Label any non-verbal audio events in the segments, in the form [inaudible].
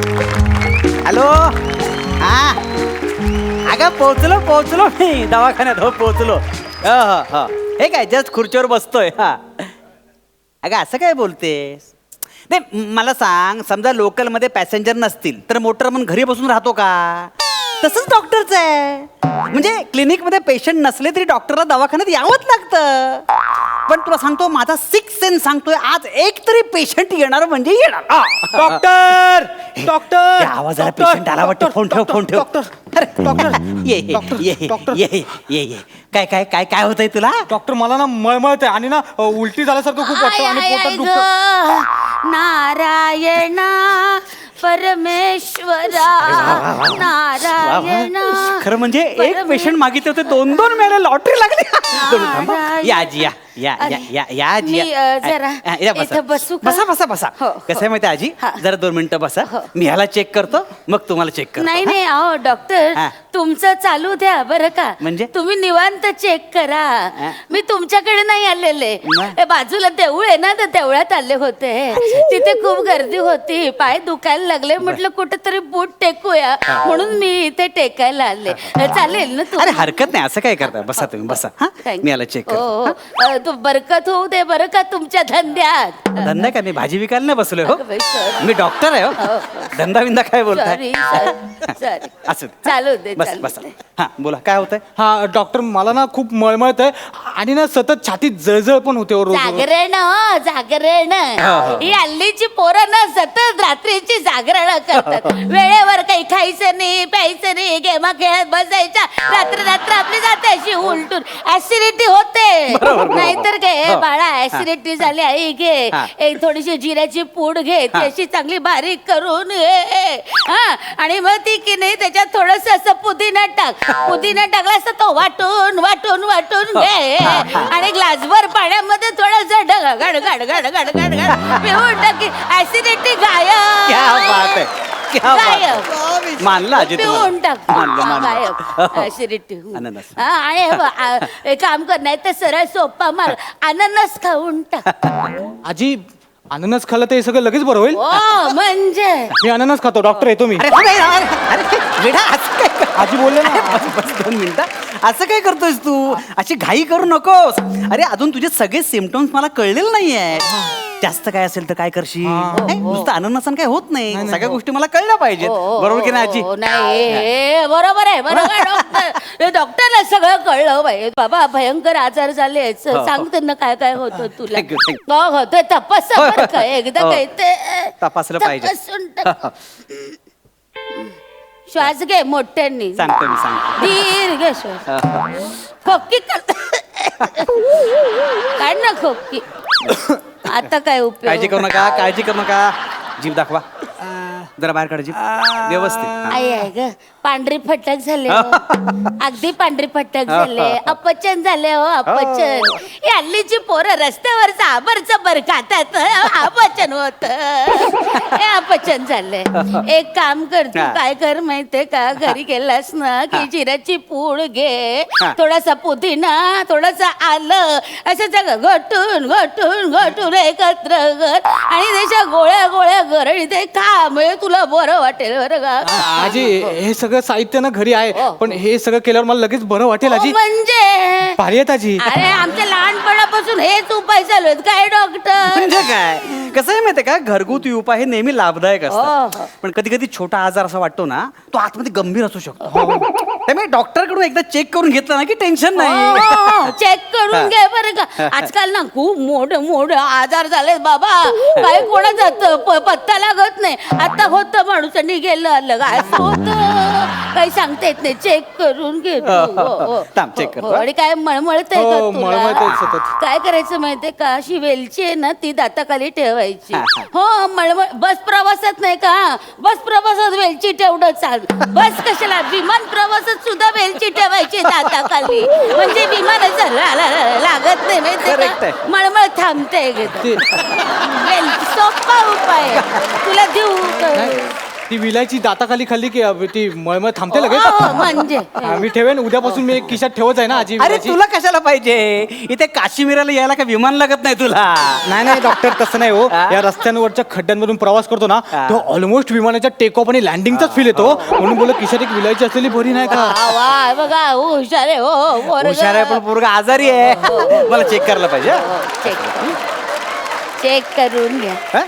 Hello? हा. अगं पोहोचलो पोहोचलो मी. दवाखान्यात हो पोहोचलो. ह हे काय जस्ट खुर्चीवर बसतोय हा. अगं असं काय बोलतेस? नाही म- मला सांग समजा लोकलमध्ये पॅसेंजर नसतील तर मोटर म्हणून घरी बसून राहतो का? तसंच डॉक्टरचं आहे. म्हणजे क्लिनिकमध्ये पेशंट नसले तरी डॉक्टरला दवाखान्यात यावंच लागतं. पण तुला सांगतो माझा सिक्स सेन्स सांगतोय आज एक तरी पेशंट येणार म्हणजे येणार. डॉक्टर डॉक्टर त्या आवाजाला पेशंट आला वाटतं. फोन ठेव फोन ठेव. डॉक्टर अरे, डॉक्टर ये ये डॉक्टर, ये ये डॉक्टर. ये ये ये. ये काय काय काय काय होतंय तुला? डॉक्टर मला ना मळमळत आणि ना अ, उलटी झाल्यासारखं खूप वाटतं आणि पोटात दुखतं. नारायणा परमेश्वरा नारायणा खरं म्हणजे एक पेशंट मागितले होते दोन दोन मिळाले लॉटरी लागली दोन थांबा. नारायण. या आजी या या या या या आजी या. मी, अ, जरा या, बसा. इथं बसू का? बसा बसा बसा हो, कसं आहे माहिती आहे, आजी हा. जरा दोन मिनिटं बसा हो. मी ह्याला चेक करतो मग तुम्हाला चेक करतो नाही हा? नाही अहो डॉक्टर हा. तुमचं चालू द्या बरं का म्हणजे? तुम्ही निवांत चेक करा हा. मी तुमच्याकडे नाही आलेले मग? हे बाजूला देऊळ आहे ना तर देवळात आले होते तिथे खूप गर्दी होती पाय दुखायला लागले म्हटलं कुठेतरी बूट टेकूया म्हणून मी इथे टेकायला आले चालेल ना अरे हरकत नाही असं काय करता बसा तुम्ही बसा हा Thank मी याला चेक. करतो हो, हो. अ, तू बरकत होऊ दे बरं का तुमच्या धंद्यात. धंदा काय मी भाजी विकायला नाही बसलोय हो. अगं बाई, sorry. मी डॉक्टर आहे हो, हो. धंदा बिंदा काय बोलताय? सॉरी सॉरी असं चालू दे बस चालू बस. दे. हा बोला काय होतंय? हा डॉक्टर मला ना खूप मळमळत आहे आणि ना सतत छातीत जळजळ पण होते हो रोज रोज. जागरण हो, जागरण. हो, हो. ही हल्लीची पोरं ना सतत रात्रीची जागरण करतात. वेळेवर काही खायचं नाही प्यायचं नाही गेमा खेळत बसायच्या. रात्र रात्र आपली जाते अशी उलटून. ऍसिडिटी होते. बरोबर, बरोबर. नाहीतर काय हो. बाळा ऍसिडिटी झाली आई घे. हा. एक थोडीशी जिऱ्याची पूड घे ती हा. अशी चांगली बारीक करून घे हा. आणि मग ती की नाही त्याच्यात थोडस असं पुदिना टाक. पुदिना टाकला असं तो वाटून वाटून वाटून घे. आणि ग्लासभर पाण्यामध्ये थोडस गड गड गड गड गड गड गड पिऊन टाकी. ऍसिडिटी गायब. क्या बात आहे. क्या बात [laughs] आहे. गायब। मानलं आजी पिऊन टाक। मानलं मानलं गायब। ऍसिडिटी अननस. आणि हे बघ, आ, एक काम कर नाही तर सरळ सोपा मार अननस खाऊन टाक. आजी अननस खाल्लं तर हे सगळं लगेच बरं होईल? ओ म्हणजे? मी अननस खातो डॉक्टर येतो मी अरे अरे, अरे, अरे, वेडा, असं काय कर- आजी बोलले ना. [laughs] बस बस दोन मिनिटं. असं काय करतोयस तू? अशी घाई करू नकोस. अरे अजून तुझे सगळे सिमटम्स मला कळलेले नाहीये. जास्त काय असेल तर काय करशील? नाही, नुसतं आनंदासन काय होत नाही. सगळ्या गोष्टी मला कळल्या पाहिजेत. हो, हो, बरोबर की नाही आजी? हो, नाही हे बरोबर आहे बरोबर आहे, डॉक्टर. हे डॉक्टरला सगळं कळलं बाई बाबा भयंकर आजार झाले हो, हो. सांग त्यांना काय काय होतं तुला. Thank you, thank हो हो ते तपास हो, बरं का एकदा हो. काय ते तपासलं पाहिजे. तपासून टाक. श्वास घे मोठ्यांनी. सांगतो मी सांगतो. दीर्घ श्वास. खोकी कर. काढ ना खोकी. आता काय काळजी करू नका काळजी करू नका. जीभ दाखवा. जरा बाहेर काढा जीभ व्यवस्थित. हा. आई आहे ग पांढरी फटक झाले हो. [laughs] अगदी पांढरी फटक झाले. अपचन झाले हो अपचन. ही. हल्लीची पोरं रस्त्यावरच आबरच बर खातात. अपचन होत. हे अपचन झालंय. एक काम कर तू हा. काय कर माहितीये का? घरी गेलास ना की जिऱ्याची पूड घे. हा. थोडासा पुदिना थोडासा आलं. असं सगळं घटून घटून घटून एकत्र कर. आणि त्याच्या गोळ्या गोळ्या गरळी ते खा म्हणजे तुला बरं वाटेल बरं का? आजी हे सगळं साहित्य ना घरी आहे हो. पण हे सगळं केल्यावर मला लगेच बरं वाटेल हो आजी म्हणजे? भारी आहेत आजी. अरे आमच्या लहानपणापासून हेच उपाय चालू आहेत. काय डॉक्टर म्हणजे काय? कसं आहे माहितीये का? घरगुती उपाय हे नेहमी लाभदायक हो, हो. असतात पण कधी कधी छोटा आजार असा वाटतो ना तो आतमध्ये गंभीर असू शकतो. त्यामुळे डॉक्टरकडून एकदा चेक करून घेतलं ना की टेन्शन नाही. चेक करून घे बरं का. आजकाल ना खूप मोठे मोठे आजार झाले बाबा. काय कोणाचा प- पत्ता लागत नाही. आता होतं माणूसांनी गेलं होतं. काही सांगता येत नाही. चेक करून घे. हो, हो. हो, हो. आणि काय मळमळत हो. काय करायचं माहितीये का? अशी वेलची आहे ना ती दाताखाली ठेवायची. हा, हा. हो मळमळ बस प्रवासात नाही का? बस प्रवासात वेलची ठेवणं चाल. बस कशाला? विमान प्रवासात सुद्धा वेलची ठेवायची दाताखाली म्हणजे विमानाचं ला- ला- ला- लागत नाही माहितीये Correct का आहे. मळमळ थांबते ते- सोपा उपाय आहे. तुला देऊ का? ती विलायची दाताखाली खाल्ली की अ, ती मळमळ थांबते लगेच? हो, म्हणजे हा, मी ठेवेन उद्यापासून मी एक खिशात ठेवत आहे ना आजी अरे विलायची. तुला कशाला पाहिजे? इथे काश्मीराला यायला का विमान लागत नाही तुला? नाही नाही डॉक्टर तसं नाही हो. हा? या रस्त्यांवरच्या खड्ड्यांमधून प्रवास करतो ना हा. तो ऑलमोस्ट विमानाच्या टेक ऑफ आणि लँडिंगचाच फील येतो. म्हणून बोल खिशात एक विलायची असलेली बरी नाही का? वा, वा, बघा हुशार आहे हो पोरगं. हुशार आहे पण पोरगा आजारी आहे. मला चेक करायला पाहिजे हो, चेक चेक करून घ्या. हा?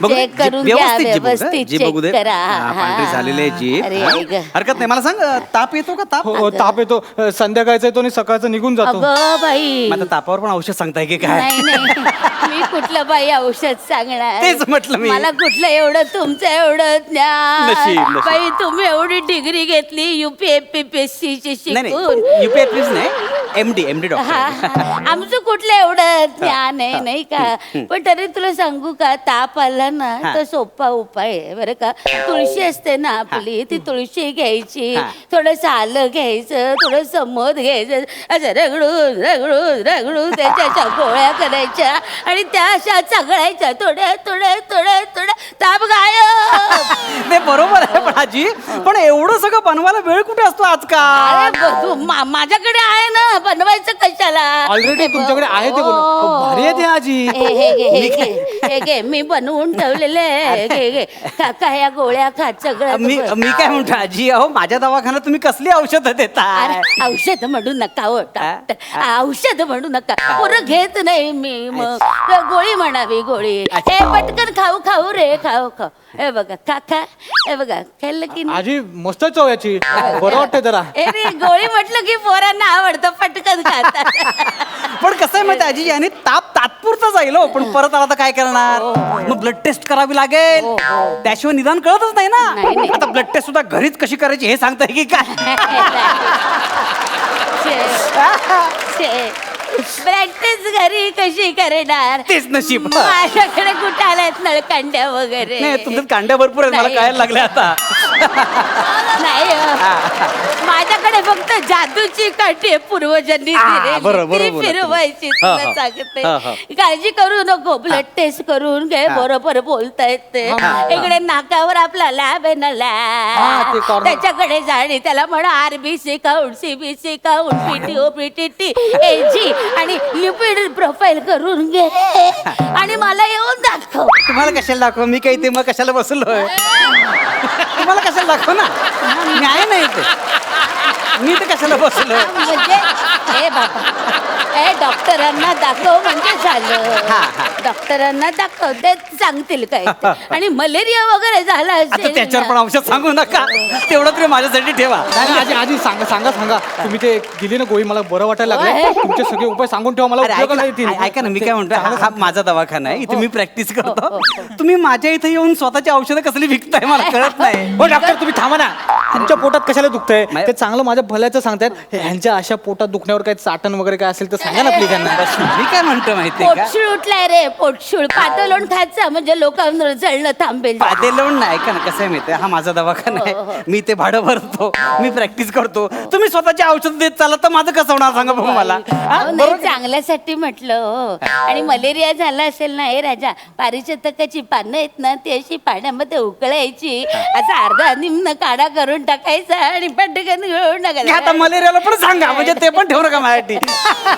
बघू दे, चेक जीभ- करून घ्या, व्यवस्थित जीभ बघू दे, व्यवस्थित जीभ चेक बघू दे. करा. हा, पांढरी. झालेली आहे अरे? ऐक. हरकत नाही मला सांग ताप येतो का? ताप हो हो, ताप येतो. अ, संध्याकाळचा येतो आणि सकाळचा निघून जातो. अगं बाई. मग आता तापावर पण औषध सांगताय की काय? नाही नाही. [laughs] मी कुठलं बाई औषध सांगणार? तेच म्हटलं मी. मला कुठलं एवढं तुमचं एवढं ज्ञान? नशीब, नशीब. बाई तुम्ही एवढी डिग्री घेतली युपीएससी ची नाही शिकून. नाही युपीएस नाही. एमडी एमडी हा, डॉक्टर हा. आमचं कुठलं एवढं ज्ञान आहे नाही का? पण तरी तुला सांगू का ताप आला ना. तर सोपा उपाय आहे बरं का. तुळशी असते ना आपली ती तुळशी घ्यायची हा. थोडं आलं घ्यायचं थोडं मध घ्यायचं असं रगडून रगडून रगडून त्याच्या गोळ्या करायच्या आणि त्या अशा चगळायच्या थोड्या थोड्या थोड्या थोड्या. ताप गायब. [laughs] बरोबर आहे पण आजी पण एवढं सगळं बनवायला वेळ कुठे असतो अरे आजकाल ब- तू- मा- माझ्याकडे आहे ना बनवायचं कशाला? ऑलरेडी तुमच्याकडे आहे ते हो. बनव- भारी आहे ते आजी. हे हे घे हे घे हे घे मी बनवून ठेवलेले. घे घे. काका या गोळ्या खा सगळं मी मी काय म्हणतो आजी अहो माझ्या दवाखान्यात तुम्ही कसली औषधं देता अरे औषध म्हणू नका हो डॉक्टर. औषध म्हणू नका. पोरं घेत नाही मी मग. गोळी म्हणावी गोळी. हे पटकन खाऊ खाऊ रे खाऊ खाऊ. हे बघा काका हे बघा खाल्लं की नाही? आजी मस्त चव याची. बरं वाटतंय जरा. ए रे गोळी म्हटलं की पोरांना आवडतं पटकन खातात पण कसं आहे माहिती आजी याने ताप तात्पुरता जाईल हो पण परत आला तर काय करणार? मग ब्लड टेस्ट करावी लागेल. त्याशिवाय निदान कळतच नाही नाही, ना. नाही. आता ब्लड टेस्ट सुद्धा घरीच कशी करायची हे सांगताय की काय? [laughs] [laughs] प्रॅक्टिस घरी कशी करणार? तेच नशीब. माझ्याकडे कुठे आल्यात नळकांड्या वगैरे? नाही तुमच्यात कांड्या भरपूर आहेत. मला नाही. कळायला लागले आता. नाही हो. माझ्याकडे फक्त जादूची काठी आहे पूर्वजांनी आ, दिलेली. बरोबर, ती बरोबर. फिरवायची हा, तुला हा. सांगते हा, हा. काळजी करू नको ब्लड टेस्ट करून घे. बरोबर बोलता येते. इकडे नाकावर आपला लॅब आहे ना हा, ते लॅब corner. त्याच्याकडे जाणे त्याला म्हणा RBC count CBC count PTO PTT AG आणि लिपिड प्रोफाईल करून घे आणि मला येऊन दाखव तुम्हाला कशाला दाखव मी काही ते मग कशाला बसलोय [laughs] तुम्हाला कशाला दाखव ना मी आहे ना इथे मी तर कशाला बसलोय म्हणजे ए बाबा. ए डॉक्टरांना दाखव म्हणजे झालं. हा, हा. डॉक्टरांना दाखव ते सांगतील काय ते. आणि मलेरिया वगैरे झाला आता असेल त्याच्यावर पण ना. औषध सांगू नका. तेवढं तरी माझ्यासाठी ठेवा. नाही, नाही, आजी आजी सांगा सांगा सांगा. तुम्ही ते दिली ना गोळी मला बरं वाटायला होय. लागले तुमचे सगळे उपाय सांगून ठेवा मला अरे ऐका उपयोगाला ना येतील ऐ- ऐका ना मी काय म्हणतो हा हा माझा दवाखाना आहे. इथे मी प्रॅक्टिस हो, करतो. तुम्ही माझ्या इथे येऊन स्वतःची औषधं कसली विकताय मला कळत नाही. हो डॉक्टर तुम्ही थांबा ना. तुमच्या पोटात कशाला दुखतंय? मा- ते चांगलं माझ्या भल्याचं सांगतायत ह्यांच्या अशा पोटात दुखण्यावर काही चाटण वगैरे काय असेल तर सांगा ना प्लीज त्यांना मी काय म्हणतो माहितीये का? पोटशूळ उठलाय रे पोटशूळ. पातळून खायचा म्हणजे लोकांवर जळणं थांबेल. पादे लावून नाही ऐका ना कसं आहे माहितीये? हा माझा दवाखाना हो, हो. आहे मी ते भाडं भरतो मी प्रॅक्टिस करतो. तुम्ही स्वतःची औषध देत चालत तर माझं कसं होणार सांगा बघू मला. हा? अहो, नाही चांगल्यासाठी म्हटलं हो. आणि मलेरिया झाला असेल ना हे राजा पारिचतकाची पानं आहेत ना ती अशी पाण्यामध्ये उकळायची. असा अर्धा निम्न काढा करून टाकायचा आणि पटकन घेऊन घ्या आता मलेरियाला पण सांगा म्हणजे ते पण ठेवू नका माझ्यासाठी.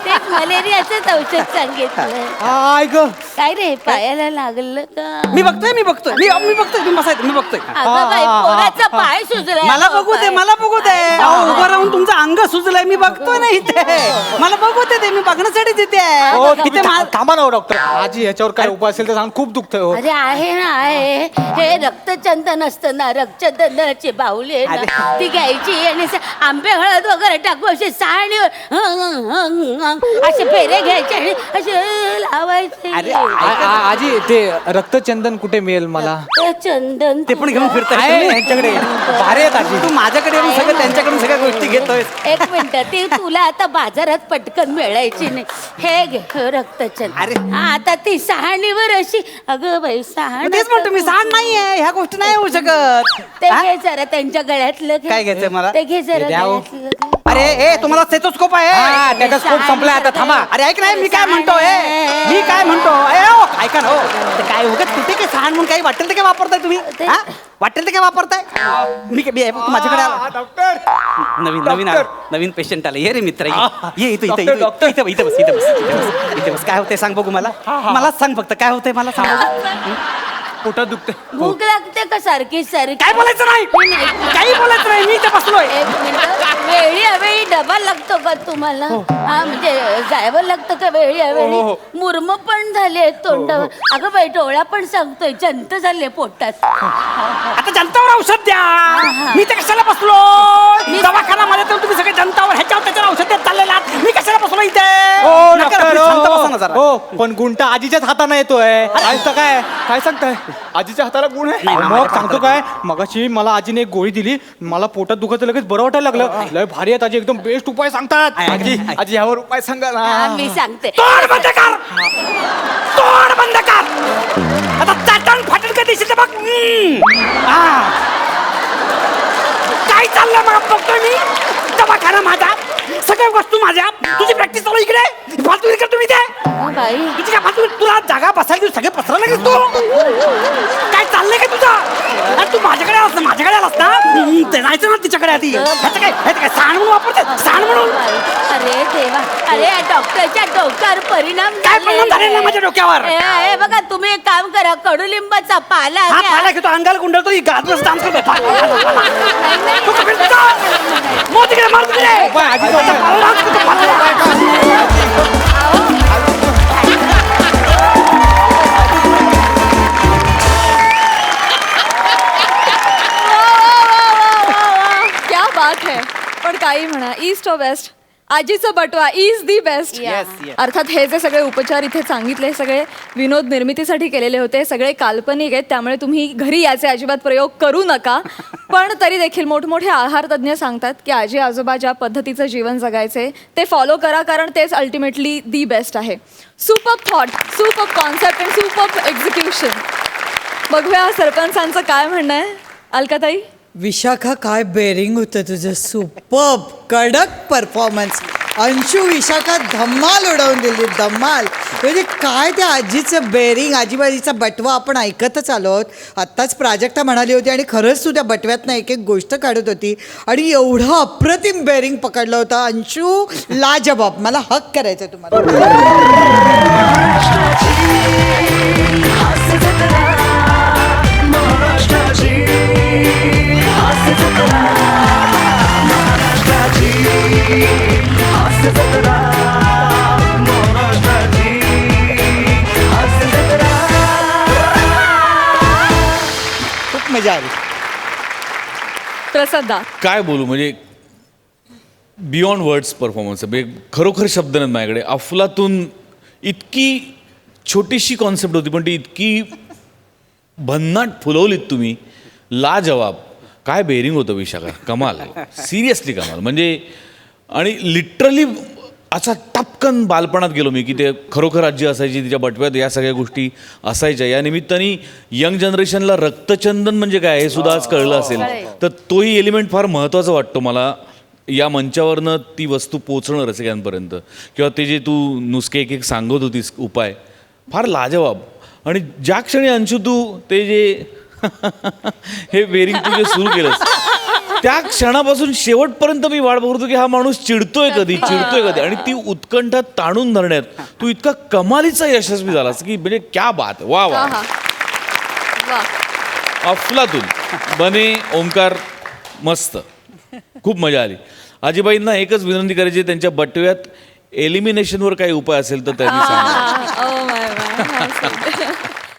तेच मलेरियाचंच औषध सांगितलं. आय ग. काय रे पायाला लागलं का? मी बघतोय मी बघतोय. मी मी बघतोय तुम्ही बसायचं मी बघतोय. अगं बाई पोराचा पाय सुजलाय. मला बघू दे मला बघू दे. अहो, उभं राहून तुमचं अंग सुजलंय मी बघतोय ना इथे. मला बघू दे ते मी बघण्यासाठी तिथे आहे. हो इथे तुम्ही मा- था- थांबा ना डॉक्टर. आजी ह्याच्यावर काय उपाय असेल तर सांग खूप दुखतंय हो. अरे आहे ना आहे. हे रक्तचंदन असतं ना रक्तचंदनाची बाहुली आहे ना ती घ्यायची आणि असं आंबे हळद वगैरे टाकू असे साणीवर. असे फेरे घ्यायचे आणि असे लावायचे अरे, आ- आ- आजी ते रक्तचंदन कुठे मिळेल मला चंदन ते पण घेऊन फिरताय आहे तुम्ही? यांच्याकडे भारी आहेत आजी तू माझ्याकडे येऊन सगळं त्यांच्याकडून सगळ्या गोष्टी घेतोय एक मिनिट ती तुला आता बाजारात पटकन मिळायची नाही हे घे अरे. रक्तचंदन हा, आता ती सहाणीवर अशी अगं बाई सहाण तेच म्हणतो मी सांड नाहीये ह्या गोष्टी नाही होऊ शकत ते हा? घे जरा त्यांच्या गळ्यातलं घे. काय घ्यायचंय मला? ते घे जरा हे द्या हो. गळ्यातलं घे. अरे ए तुम्हाला हा टेटस्कोप संपला आता थांबा. अरे ऐक नाही मी काय म्हणतोय मी काय म्हणतो? ए, ओ, ऐका ना हो. ते काय उगत कुठे काय सहान म्हणून काही वाटेल ते काय वापरताय तुम्ही? ते- हा? वाटेल ते काय वापरताय? मी काय- मी आहे, माझ्याकडे आला. डॉक्टर. नवीन नवीन. डॉक्टर. नवीन पेशंट आले. ये रे मित्र ये. आ, ये इथं इथं डॉक्टर, इथं डॉक्टर. इथं इथं बस इथं बस इथं बस इथं बस. काय होतंय सांग बघू मला? मलाच सांग फक्त काय होतंय मला सांग. पोटात दुखते भूक लागते का सारखी सारखी? काय बोलायचं नाही? काही बोलायचं नाही. मी इथे बसलोय. डबा लागतो का तुम्हाला. हा. म्हणजे जायवर लागतं का वेळी हो, अवेळी हो. मुरम पण झाले तोंडावर. अगं बाई डोळा पण सांगतोय जंत झाले पोटात. आता जनतावर औषध द्या. हा. मी ते कशाला बसलो? मी- दवाखाना मध्ये तर तुम्ही सगळे जनतावर ह्याच्यावर त्याच्यावर औषध देत चाललेला आहात. मी कशाला बसलो इथे? हो नका डॉक्टर ना, please, शांत बसा ना हो, जरा. हो पण गुंटा आजीच्याच हाताने येतोय. आजचं काय? काय सांगताय? आजीच्या हाताला गुण आहे? मग सांगतो काय? मगाशी मला आजीने एक गोळी दिली. मला पोटात दुखायचं लगेच बरं वाटायला लागलं. लय भारी आहेत आजी एकदम बेस्ट उपाय सांगतात. आहे, आहे, आजी आहे. आजी ह्यावर उपाय सांगा हा, ना मी सांगते. तोंड बंद कर. तोंड बंद कर. आता चाटण फाटण काय दिसेल ते बघ. हम्म. हा. काय चाललंय मग बघतोय मी. दवाखाना माझा. सगळ्या वस्तू माझ्या. तुझी प्रॅक्टिस चालू इकडे? फालतू इकडे तुम्ही ते हा, बाई. तुझी काय फालतू तुला जागा बसायला सगळे पसरायला लागेल तू? काय चाललंय का तुझं? अरे तू माझ्याकडे ते जायचं ना तिच्याकडे आधी. ह्याचं काय ह्याचं काय सांड म्हणून वापरते सांड म्हणून? अरे देवा. अरे या डॉक्टरच्या डोक्यावर परिणाम काय परिणाम झाले ना माझ्या डोक्यावर? ए, ए, बघा तुम्ही एक काम करा. कडुलिंबाचा पाला हा घ्या. पाला घेतो अंगाला गुंडळतो ही गाजरच डान्स करतोय. नाही, नाही, तू कपिल तुझा मोद मार तिकडे ईस्ट ऑफ वेस्ट आजीचं बटवा is the best Yes, yes. अर्थात हे जे सगळे उपचार इथे सांगितले सगळे विनोद निर्मितीसाठी केलेले होते सगळे काल्पनिक आहेत त्यामुळे तुम्ही घरी याचे अजिबात प्रयोग करू नका. पण तरी देखील मोठमोठे आहार तज्ज्ञ सांगतात की आजी आजोबा ज्या पद्धतीचं जीवन जगायचे ते फॉलो करा कारण तेच अल्टिमेटली दी बेस्ट आहे. Super thought super concept and super execution बघूया सरपंचांचं काय म्हणणं आहे. अलकाताई विशाखा काय बेरिंग होतं तुझं? सुपर्ब कडक परफॉर्मन्स अंशू विशाखा धम्माल उडवून दिली धम्माल. म्हणजे काय त्या आजीचं बेरिंग आजीबाजीचा बटवा आपण ऐकतच आलो आहोत. आत्ताच प्राजक्ता म्हणाली होती आणि खरंच तू त्या बटव्यातनं एक एक गोष्ट काढत होती आणि एवढं अप्रतिम बेरिंग पकडलं होतं. अंशू लाजबाब. मला हक करायचं तुम्हाला. खूप मजा आली. प्रसाद दा. काय बोलू म्हणजे बियॉन्ड वर्ड्स परफॉर्मन्स म्हणजे खरोखर शब्द नाहीत माझ्याकडे. अफलातून इतकी छोटीशी कॉन्सेप्ट होती पण ती इतकी भन्नाट फुलवलीत तुम्ही. लाजवाब. काय बेरिंग होतं विशाखा? कमाल. सिरियसली कमाल. म्हणजे आणि लिटरली असा टपकन बालपणात गेलो मी की ते खरोखर आजी असायची तिच्या बटव्यात या सगळ्या गोष्टी असायच्या. या निमित्ताने यंग जनरेशनला रक्तचंदन म्हणजे काय हे सुद्धा आज कळलं असेल. तर तोही एलिमेंट फार महत्त्वाचा वाटतो मला. या मंचावरनं ती वस्तू पोचणं रसिकांपर्यंत. किंवा ते जे तू नुसके एक एक सांगत होतीस उपाय फार लाजवाब. आणि ज्या क्षणी अंशू तू ते जे [laughs] हे वेरिंग तू जे सुरू केलंस. त्या क्षणापासून शेवटपर्यंत मी वाट बघतो की हा माणूस चिडतोय कधी चिडतोय कधी? आणि ती उत्कंठा ताणून धरण्यात तू इतका कमालीचा यशस्वी झालास की म्हणजे क्या बात वा वा. अफलातून. बने ओंकार मस्त. खूप मजा आली. आजीबाईंना एकच विनंती करायची त्यांच्या बटव्यात एलिमिनेशनवर काही उपाय असेल तर त्यांनी सांगा. Oh.